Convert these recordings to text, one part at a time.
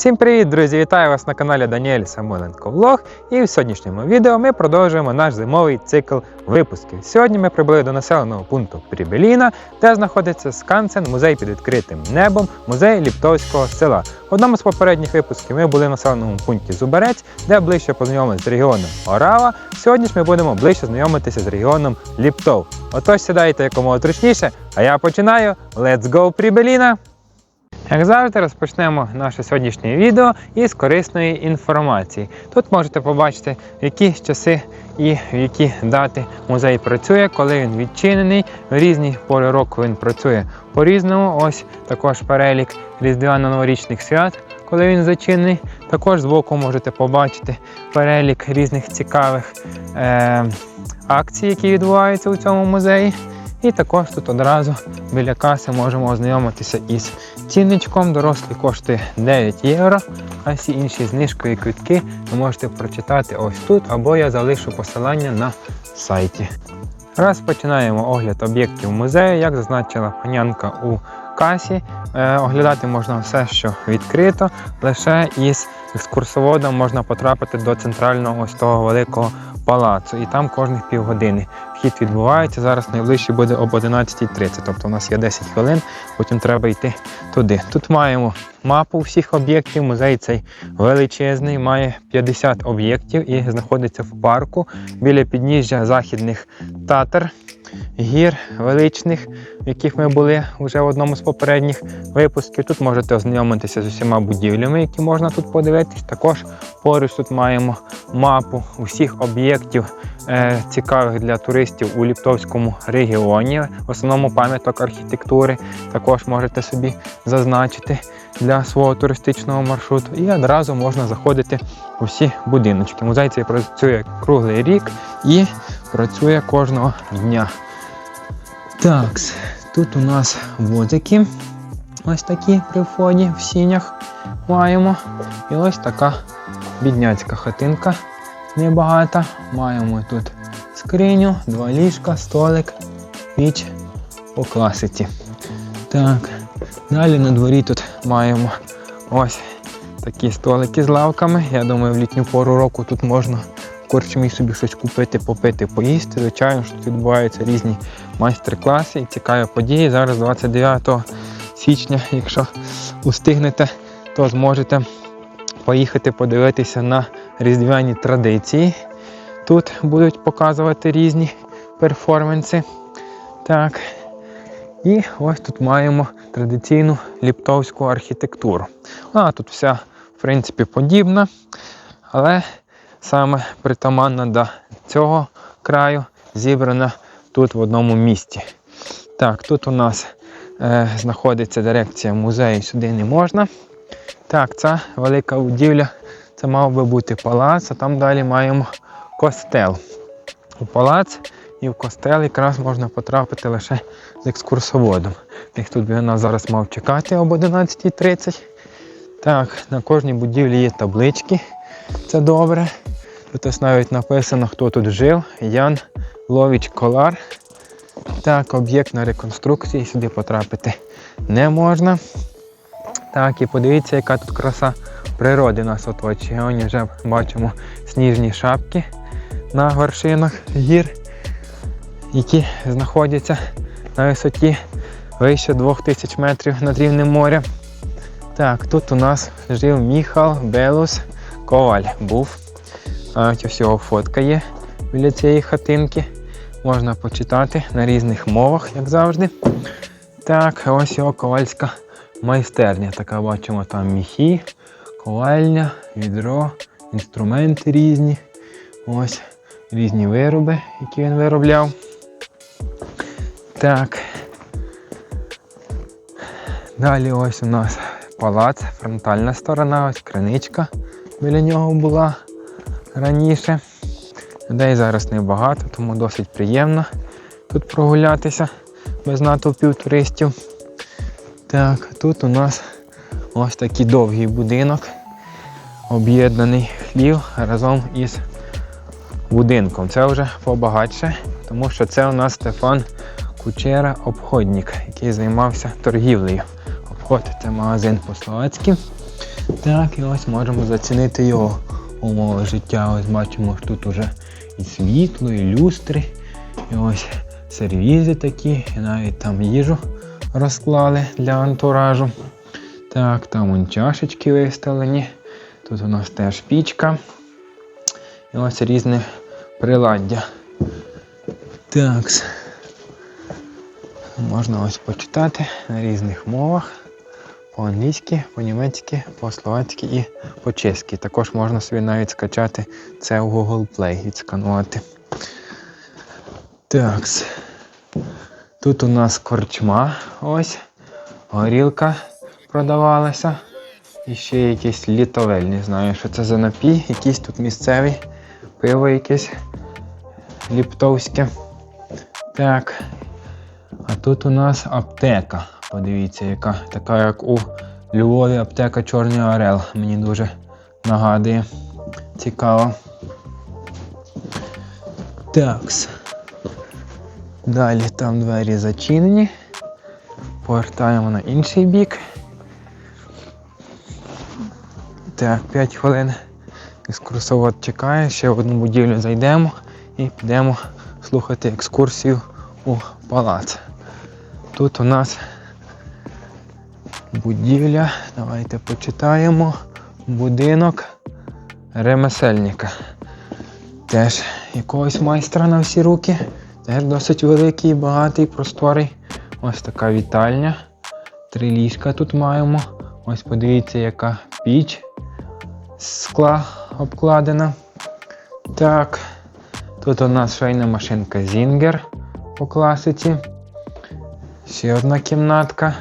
Всім привіт, друзі! Вітаю вас на каналі Даніель Самойленко Влог. І в сьогоднішньому відео ми продовжуємо наш зимовий цикл випусків. Сьогодні ми прибули до населеного пункту Прибеліна, де знаходиться Скансен, музей під відкритим небом, музей Ліптовського села. В одному з попередніх випусків ми були в населеному пункті Зуберець, де ближче познайомилися з регіоном Орава. Сьогодні ж ми будемо ближче знайомитися з регіоном Ліптов. Отож сідайте якомога зручніше, а я починаю. Let's go, Прибеліна! Як завжди, розпочнемо наше сьогоднішнє відео із корисної інформації. Тут можете побачити, в які часи і в які дати музей працює, коли він відчинений. В різні пори року він працює по-різному. Ось також перелік різдвяно-новорічних свят, коли він зачинений. Також збоку можете побачити перелік різних цікавих е- акцій, які відбуваються у цьому музеї. І також тут одразу біля каси можемо ознайомитися із цінничком. Дорослі коштує 9 євро, а всі інші знижки і квитки ви можете прочитати ось тут, або я залишу посилання на сайті. Розпочинаємо огляд об'єктів музею, як зазначила панянка у касі. Е, оглядати можна все, що відкрито. Лише із екскурсоводом можна потрапити до центрального ось того великого палацу. І там кожних півгодини вхід відбувається. Зараз найближчий буде об 11.30. Тобто у нас є 10 хвилин, потім треба йти туди. Тут маємо мапу всіх об'єктів. Музей цей величезний, має 50 об'єктів і знаходиться в парку біля підніжжя західних татар. Гір величних, в яких ми були вже в одному з попередніх випусків. Тут можете ознайомитися з усіма будівлями, які можна тут подивитись. Також поруч тут маємо мапу усіх об'єктів е, цікавих для туристів у Ліптовському регіоні, в основному пам'яток архітектури. Також можете собі зазначити для свого туристичного маршруту. І одразу можна заходити у всі будиночки. Музей цей працює круглий рік і працює кожного дня. Так, тут у нас возики. Ось такі при вході в сінях маємо. І ось така бідняцька хатинка небагата. Маємо тут скриню, два ліжка, столик, піч по класиці. Так, далі на дворі тут маємо ось такі столики з лавками. Я думаю, в літню пору року тут можна в корчмі собі щось купити, попити, поїсти. Звичайно, що тут відбуваються різні майстер-класи і цікаві події. Зараз 29 січня, якщо устигнете, то зможете поїхати подивитися на різдвяні традиції. Тут будуть показувати різні перформанси. Так. І ось тут маємо традиційну ліптовську архітектуру. Вона тут вся, в принципі, подібна, але саме притаманна до цього краю зібрана тут в одному місці. Так, тут у нас е, знаходиться дирекція музею, сюди не можна. Так, ця велика будівля, це мав би бути палац, а там далі маємо костел. У палац і в костел якраз можна потрапити лише з екскурсоводом. Їх тут би нас зараз мав чекати об 11.30. Так, на кожній будівлі є таблички. Це добре. Тут ось навіть написано, хто тут жив. Ян Ловіч Колар. Так, об'єкт на реконструкції, сюди потрапити не можна. Так, і подивіться, яка тут краса природи нас оточує. Сьогодні вже бачимо сніжні шапки на вершинах гір, які знаходяться на висоті вище 2000 метрів над рівнем моря. Так, тут у нас жив Міхал Белус Коваль був. Ось його фотка є біля цієї хатинки. Можна почитати на різних мовах, як завжди. Так, ось його ковальська майстерня. Така бачимо там міхи, ковальня, відро, інструменти різні. Ось різні вироби, які він виробляв. Так. Далі ось у нас палац, фронтальна сторона, ось криничка біля нього була раніше. Людей зараз небагато, тому досить приємно тут прогулятися без натовпів туристів. Так, тут у нас ось такий довгий будинок, об'єднаний хлів разом із будинком. Це вже побагатше, тому що це у нас Стефан Кучера обходник, який займався торгівлею. Обход це магазин по-словацьки. Так, і ось можемо зацінити його умови життя. Ось бачимо, що тут уже і світло, і люстри, і ось сервізи такі, і навіть там їжу розклали для антуражу. Так, там вон чашечки виставлені. Тут у нас теж пічка. І ось різне приладдя. Так. Можна ось почитати на різних мовах. По-англійськи, по-німецьки, по-словацьки і по-чеськи. Також можна собі навіть скачати це у Google Play і сканувати. Так. Тут у нас корчма. Ось. Горілка продавалася. І ще якийсь літовель. Не знаю, що це за напій. Якийсь тут місцевий. Пиво якесь ліптовське. Так. А тут у нас аптека. Подивіться, яка така, як у Львові аптека Чорний Орел. Мені дуже нагадує. Цікаво. Такс. Далі там двері зачинені. Повертаємо на інший бік. Так, 5 хвилин. Екскурсовод чекає, ще в одну будівлю зайдемо і підемо слухати екскурсію у палац. Тут у нас будівля, давайте почитаємо. Будинок ремесельника. Теж якогось майстра на всі руки. Теж досить великий, багатий, просторий. Ось така вітальня. Три ліжка тут маємо. Ось подивіться, яка піч скла обкладена. Так. Тут у нас швейна машинка Zinger по класиці. Ще одна кімнатка.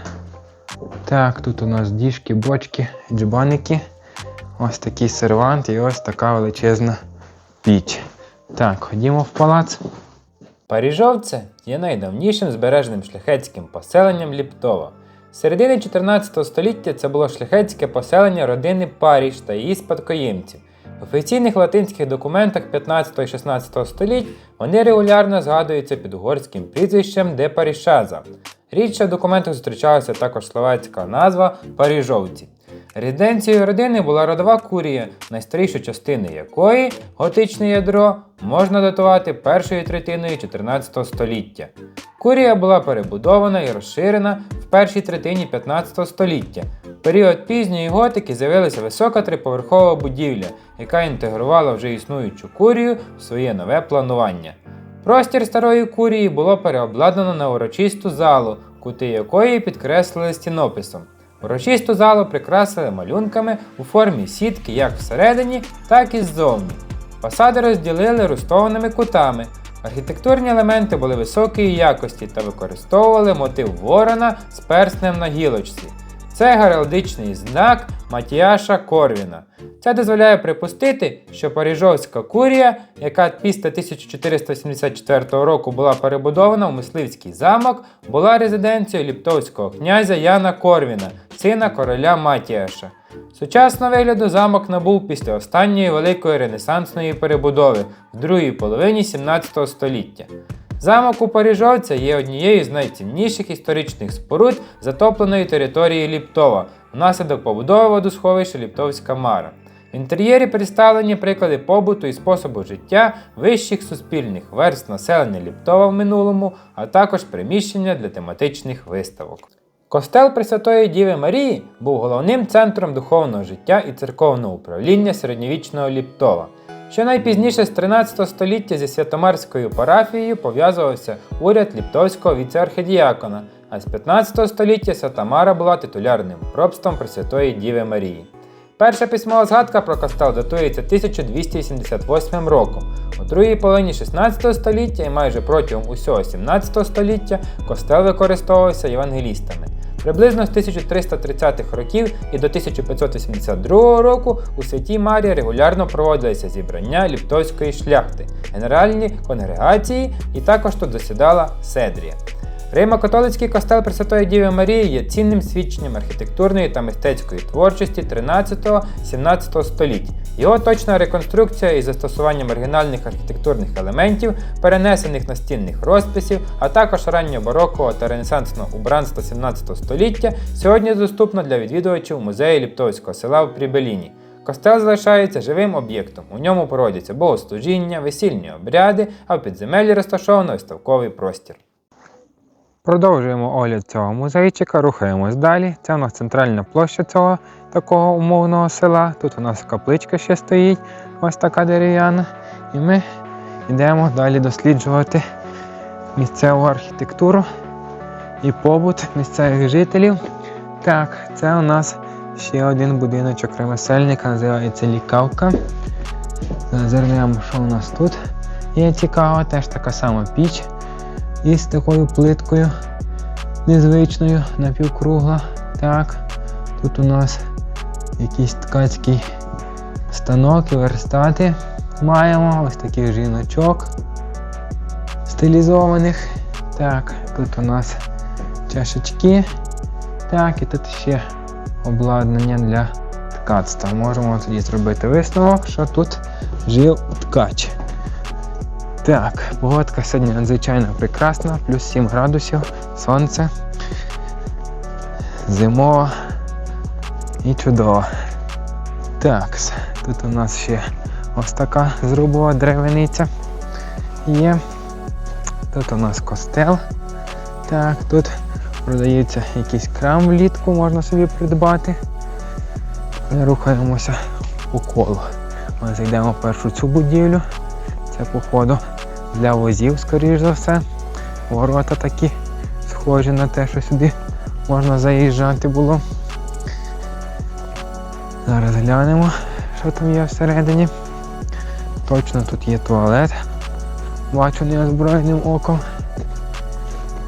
Так, тут у нас діжки, бочки, джбаники. Ось такий сервант і ось така величезна піч. Так, ходімо в палац. Паріжовце є найдавнішим збережним шляхетським поселенням Ліптова. З середини 14 століття це було шляхетське поселення родини Паріж та її спадкоємців. В офіційних латинських документах 15 і 16 століть вони регулярно згадуються під угорським прізвищем де Парішаза. Рідше в документах зустрічалася також словацька назва Паріжовці. Резиденцією родини була родова курія, найстарішу частину якої готичне ядро можна датувати першою третиною 14 століття. Курія була перебудована і розширена в першій третині 15 століття. В період пізньої готики з'явилася висока триповерхова будівля, яка інтегрувала вже існуючу курію в своє нове планування. Простір старої курії було переобладнано на урочисту залу, кути якої підкреслили стінописом. Урочисту залу прикрасили малюнками у формі сітки як всередині, так і ззовні. Фасади розділили рустованими кутами. Архітектурні елементи були високої якості та використовували мотив ворона з перснем на гілочці. Це гералдичний знак Матіаша Корвіна. Це дозволяє припустити, що Паріжовська курія, яка після 1484 року була перебудована в мисливський замок, була резиденцією ліптовського князя Яна Корвіна, сина короля Матіаша. Сучасного вигляду замок набув після останньої великої ренесансної перебудови в другій половині 17 століття. Замок у Паріжовця є однією з найцінніших історичних споруд затопленої території Ліптова внаслідок побудови водосховища Ліптовська Мара. В інтер'єрі представлені приклади побуту і способу життя вищих суспільних верст населення Ліптова в минулому, а також приміщення для тематичних виставок. Костел Пресвятої Діви Марії був головним центром духовного життя і церковного управління середньовічного Ліптова. Що найпізніше з 13 століття зі Святомарською парафією пов'язувався уряд Ліптовського віце-архидіякона, а з 15 століття Свята Мара була титулярним пропстом Пресвятої Діви Марії. Перша письмова згадка про костел датується 1288 роком. У другій половині 16 століття і майже протягом усього 17 століття костел використовувався євангелістами. Приблизно з 1330-х років і до 1582 року у Святій Марії регулярно проводилися зібрання ліптовської шляхти, генеральні конгрегації і також тут засідала Седрія. Римо-католицький костел Пресвятої Діви Марії є цінним свідченням архітектурної та мистецької творчості 13-17 століть. Його точна реконструкція із застосуванням оригінальних архітектурних елементів, перенесених настінних розписів, а також ранньобарокового та ренесансного убранства 17 століття сьогодні доступна для відвідувачів музею Ліптовського села в Прібеліні. Костел залишається живим об'єктом. У ньому проводяться богослужіння, весільні обряди, а в підземеллі розташовано виставковий простір. Продовжуємо огляд цього музейчика, рухаємось далі. Це у нас центральна площа цього такого умовного села. Тут у нас капличка ще стоїть, ось така дерев'яна. І ми йдемо далі досліджувати місцеву архітектуру і побут місцевих жителів. Так, це у нас ще один будиночок ремесельника, називається Лікавка. Зазирнемо, що у нас тут є цікаво, теж така сама піч із такою плиткою незвичною, напівкругла. Так, тут у нас якийсь ткацький станок і верстати маємо. Ось таких жіночок стилізованих. Так, тут у нас чашечки. Так, і тут ще обладнання для ткацтва. Можемо тоді зробити висновок, що тут жив ткач. Так, погодка сьогодні надзвичайно прекрасна, плюс 7 градусів, сонце, зимова і чудово. Так, тут у нас ще ось така зрубова деревиниця є. Тут у нас костел. Так, тут продається якийсь крам влітку, можна собі придбати. Ми рухаємося по колу. Ми зайдемо в першу цю будівлю. Це походу для возів, скоріш за все. Ворота такі схожі на те, що сюди можна заїжджати було. Зараз глянемо, що там є всередині. Точно тут є туалет. Бачу неозброєним оком.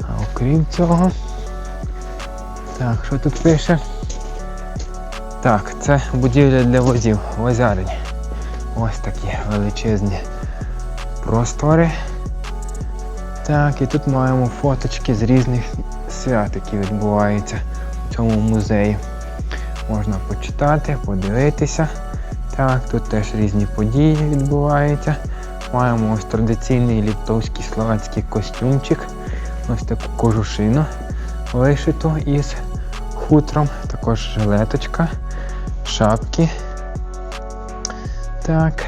А окрім цього. Так, що тут пише? Так, це будівля для возів, возярень. Ось такі величезні простори. Так, і тут маємо фоточки з різних свят, які відбуваються в цьому музеї. Можна почитати, подивитися. Так, тут теж різні події відбуваються. Маємо ось традиційний ліптовський словацький костюмчик. Ось таку кожушину вишиту із хутром. Також жилеточка, шапки. Так.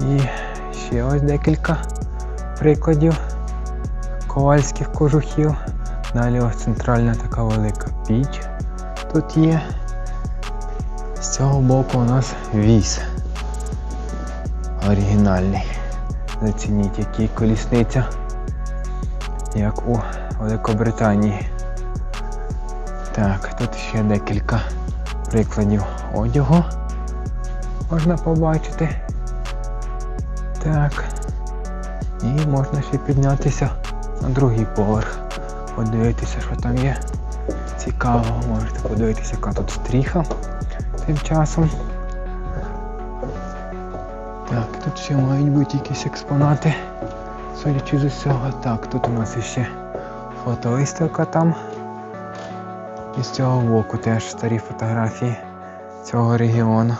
І ще ось декілька прикладів ковальських кожухів. Далі ось центральна така велика піч тут є. З цього боку у нас віз. Оригінальний. Зацініть, який колісниця, як у Великобританії. Так, тут ще декілька прикладів одягу можна побачити. Так. І можна ще піднятися на другий поверх. Подивитися, що там є. Цікаво, можете подивитися, яка тут стріха тим часом. Так, тут ще мають бути якісь експонати. Судячи з усього. Так, тут у нас ще фотовиставка там. І з цього боку теж старі фотографії цього регіону.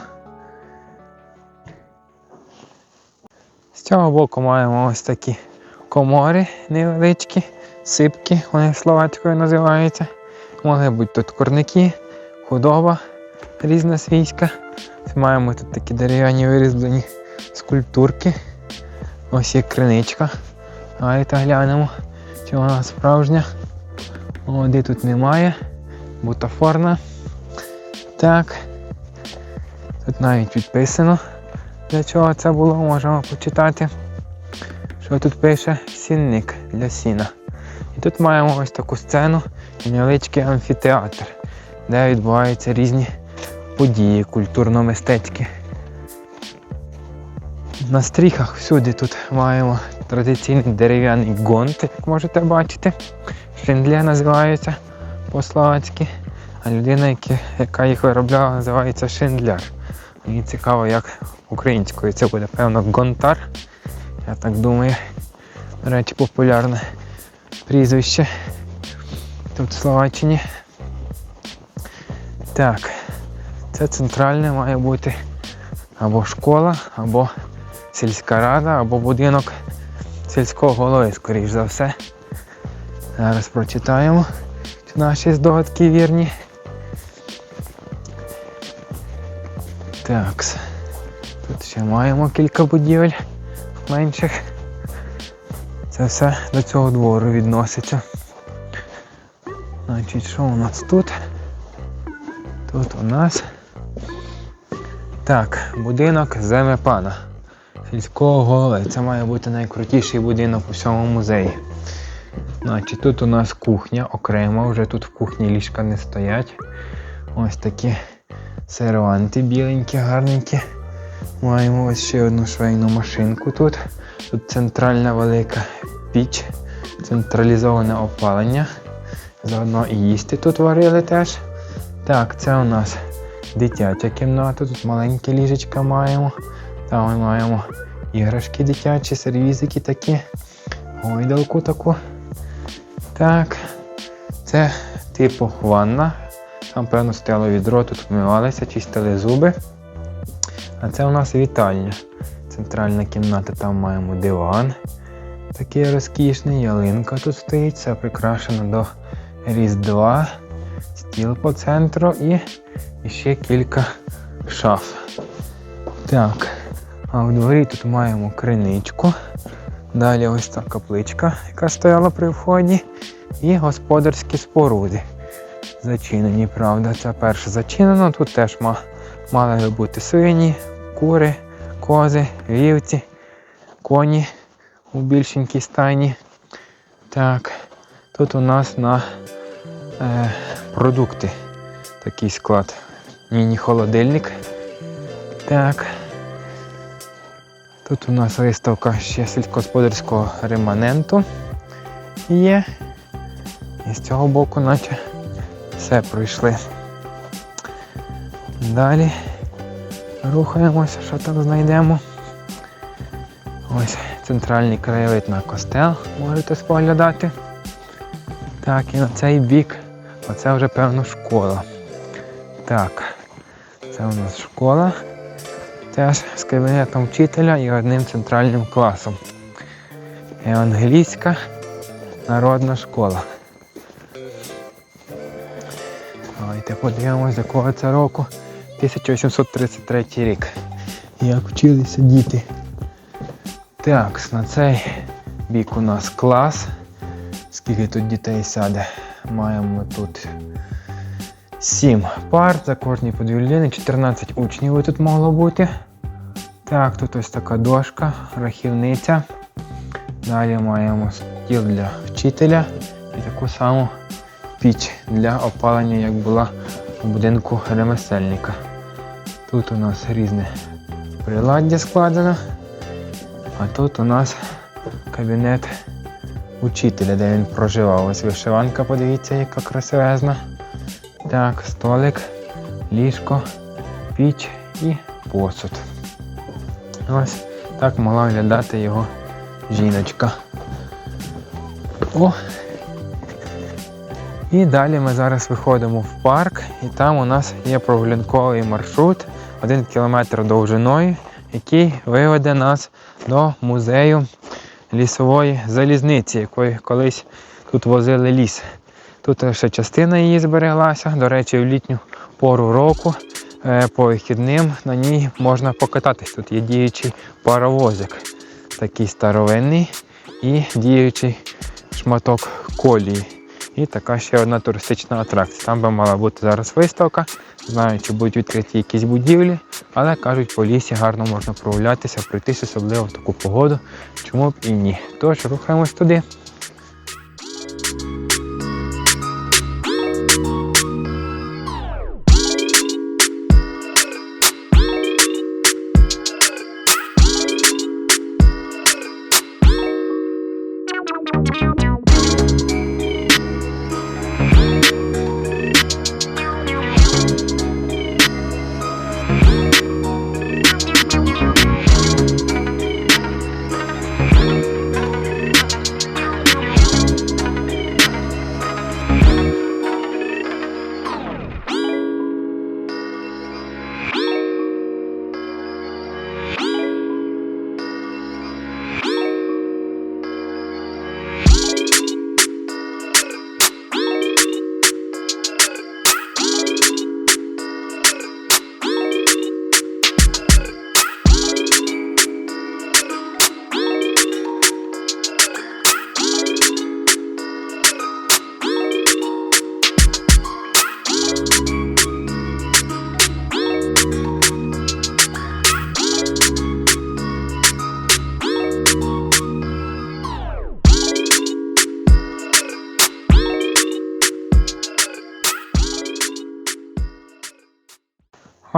Цього боку маємо ось такі комори невеличкі, сипки, вони словацькою називаються. Могли бути тут курники, худоба різна свійська. Маємо тут такі дерев'яні вирізблені скульптурки. Ось є криничка. Давайте глянемо, чи вона справжня. Води тут немає. Бутафорна. Так. Тут навіть підписано, для чого це було, можемо почитати. Що тут пише сінник для сіна. І тут маємо ось таку сцену і невеличкий амфітеатр, де відбуваються різні події культурно-мистецькі. На стріхах всюди тут маємо традиційний дерев'яний гонт, як можете бачити. Шиндле називається по-словацьки. А людина, яка їх виробляла, називається шиндляр. Мені цікаво, як українською це буде, певно, гонтар. Я так думаю. До речі, популярне прізвище тут в Словаччині. Так, це центральне має бути або школа, або сільська рада, або будинок сільського голови, скоріш за все. Зараз прочитаємо, чи наші здогадки вірні. Так. Тут ще маємо кілька будівель менших. Це все до цього двору відноситься. Значить, що у нас тут? Тут у нас. Так, будинок земепана. Сільського голови. Це має бути найкрутіший будинок у всьому музеї. Значить, тут у нас кухня окремо, вже тут в кухні ліжка не стоять. Ось такі серванти біленькі, гарненькі. Маємо ось ще одну швейну машинку тут. Тут центральна велика піч, централізоване опалення. Заодно і їсти тут варили теж. Так, це у нас дитяча кімната, тут маленькі ліжечка маємо. Там ми маємо іграшки дитячі, сервізики такі, гойдалку таку. Так, це типу ванна. Там, певно, стояло відро, тут вмивалися, чистили зуби. А це у нас вітальня. Центральна кімната, там маємо диван. Такий розкішний, ялинка тут стоїть, все прикрашено до Різдва, стіл по центру і, ще кілька шаф. Так, а в дворі тут маємо криничку. Далі ось та капличка, яка стояла при вході, і господарські споруди. Зачинені, правда, це перше зачинено. Тут теж ма, мали би бути свині, кури, кози, вівці, коні у більшенькій стайні. Так, тут у нас на е, продукти такий склад. Міні-холодильник. Так. Тут у нас виставка ще сільськогосподарського реманенту є. І з цього боку, наче все пройшли. Далі рухаємося, що там знайдемо. Ось центральний краєвид на костел можете споглядати. Так, і на цей бік, оце вже певно школа. Так, це у нас школа. Теж з кабінетом вчителя і одним центральним класом. Евангелійська народна школа. Давайте подивимось, якого це року. 1833 рік. Як вчилися діти. Так, на цей бік у нас клас. Скільки тут дітей сяде? Маємо тут 7 пар за кожні по 2 людини, 14 учнів тут могло бути. Так, тут ось така дошка, рахівниця. Далі маємо стіл для вчителя і таку саму піч для опалення, як була у будинку ремесельника. Тут у нас різне приладдя складено. А тут у нас кабінет учителя, де він проживав. Ось вишиванка, подивіться, яка красивезна. Так, столик, ліжко, піч і посуд. Ось так могла виглядати його жіночка. О! І далі ми зараз виходимо в парк, і там у нас є прогулянковий маршрут, один кілометр довжиною, який виведе нас до музею лісової залізниці, якої колись тут возили ліс. Тут ще частина її збереглася. До речі, в літню пору року е, по вихідним на ній можна покататись. Тут є діючий паровозик, такий старовинний і діючий шматок колії. І така ще одна туристична атракція. Там би мала бути зараз виставка. Знаю, чи будуть відкриті якісь будівлі, але кажуть, по лісі гарно можна прогулятися, пройтись, особливо в таку погоду. Чому б і ні. Тож рухаємось туди.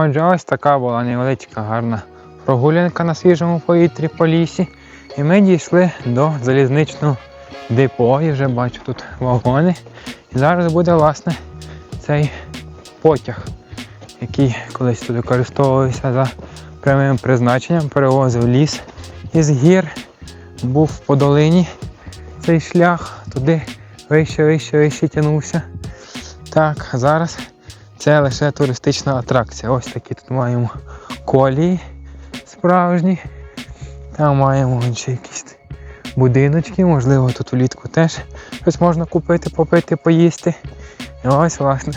Отже, ось така була невеличка гарна прогулянка на свіжому повітрі по лісі. І ми дійшли до залізничного депо. І вже бачу тут вагони. І зараз буде власне цей потяг, який колись тут використовувався за прямим призначенням, перевозив ліс із гір, був по долині цей шлях, туди вище, вище, вище тягнувся. Так, зараз це лише туристична атракція. Ось такі тут маємо колії справжні. Там маємо ще якісь будиночки, можливо, тут влітку теж щось можна купити, попити, поїсти. І ось, власне,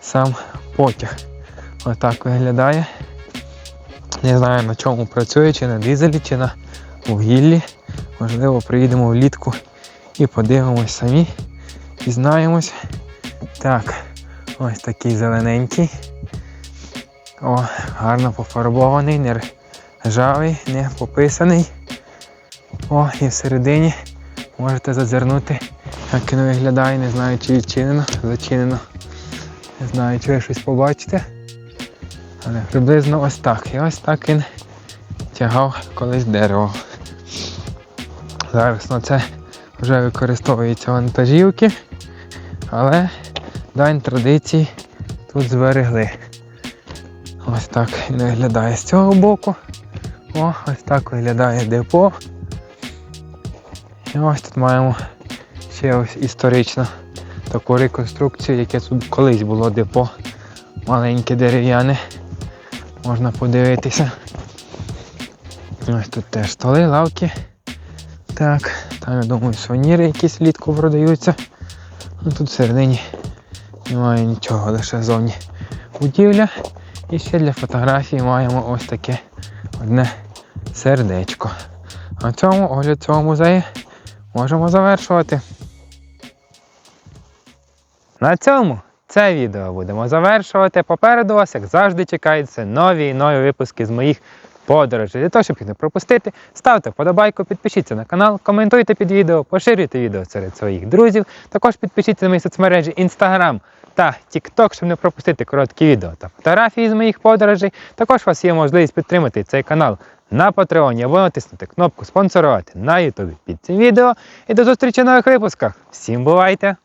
сам потяг. Отак виглядає. Не знаю на чому працює, чи на дизелі, чи на вугіллі. Можливо, приїдемо влітку і подивимось самі, дізнаємось. Так, ось такий зелененький. О, гарно пофарбований, не ржавий, не пописаний. О, і всередині можете зазирнути, як він виглядає, не знаю, чи відчинено, зачинено. Не знаю, чи ви щось побачите. Але приблизно ось так. І ось так він тягав колись дерево. Зараз на це вже використовуються вантажівки, але дань традицій тут зберегли. Ось так виглядає з цього боку. О, ось так виглядає депо. І ось тут маємо ще ось історичну таку реконструкцію, яке тут колись було депо. Маленьке дерев'яне. Можна подивитися. Ось тут теж столи, лавки. Так, там я думаю сувеніри якісь влітку продаються. Ну тут всередині немає нічого, лише зовні будівля. І ще для фотографії маємо ось таке одне сердечко. А цьому огляд цього музею можемо завершувати. На цьому це відео будемо завершувати. Попереду вас, як завжди, чекаються нові і нові випуски з моїх подорожей. Для того, щоб їх не пропустити, ставте вподобайку, підпишіться на канал, коментуйте під відео, поширюйте відео серед своїх друзів. Також підпишіться на мої соцмережі Instagram та TikTok, щоб не пропустити короткі відео та фотографії з моїх подорожей. Також у вас є можливість підтримати цей канал на Патреоні або натиснути кнопку спонсорувати на Ютубі під цим відео. І до зустрічі в нових випусках. Всім бувайте!